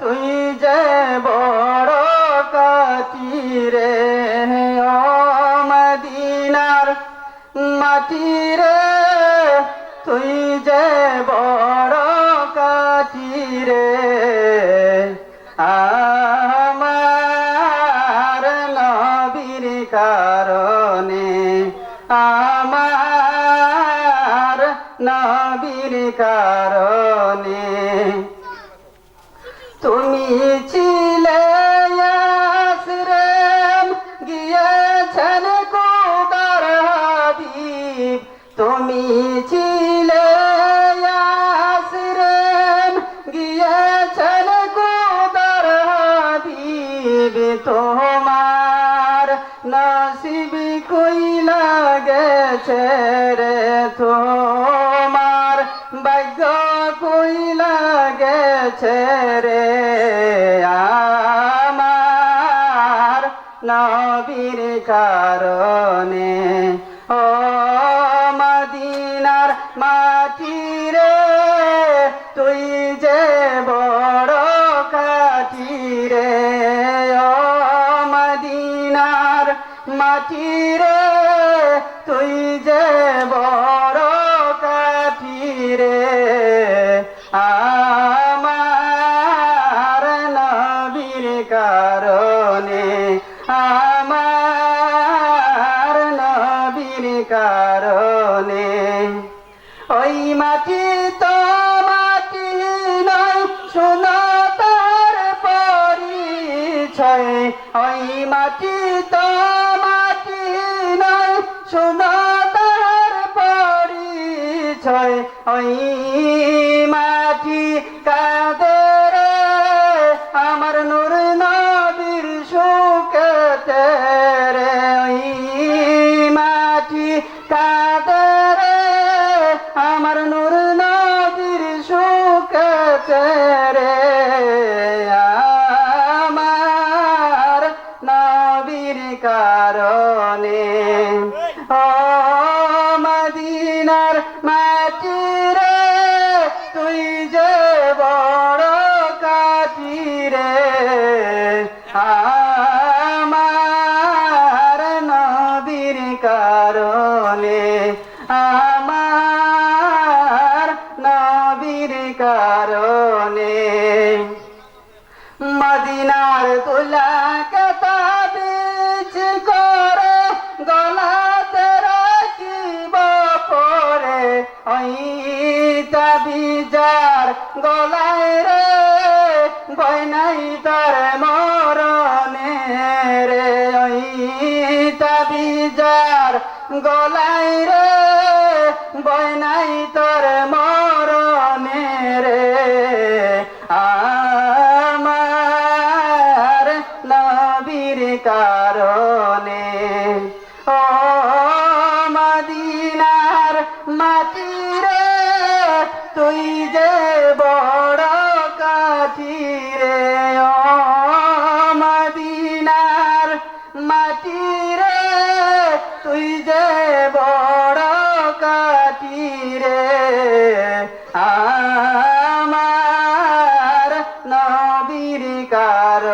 তুই যে বড় কাটি রে ও মদিনার মাটি রে তুই যে বড় কাটি রে আমার নবীর কারণে, আমার নবীর কারণে ছিলে আশ্রম গিয়েছেন কুদার হাবিব তোমার। নসিব কই লাগেছে রে তোমার। ভাগ্য কই লাগেছে রে আমার। নবীর কারণে, ও মদিনার মাটি রে তুই যে বড় কাটি রে ও মদিনার মাটি রে তুই যে বড় কাঠি রে আমার নবীর কারণে আমার মাটি তো মাটি নয়, শোনো তার পরিচয়। ওই মাটি কাদের আমার নূর নবীর সুখতে রে। ওই মাটি কাদের আমার নূর নবীর সুখতে মদিনার মাটি রে তুই যে বড় কাঠি রে আমার নবীর কারণে, আমার নবীর কারণে। মদিনার তুলা ওই বিজার গলায় রে বয়নাই তার মরণে বড় কাটিরে আমার নবীর কার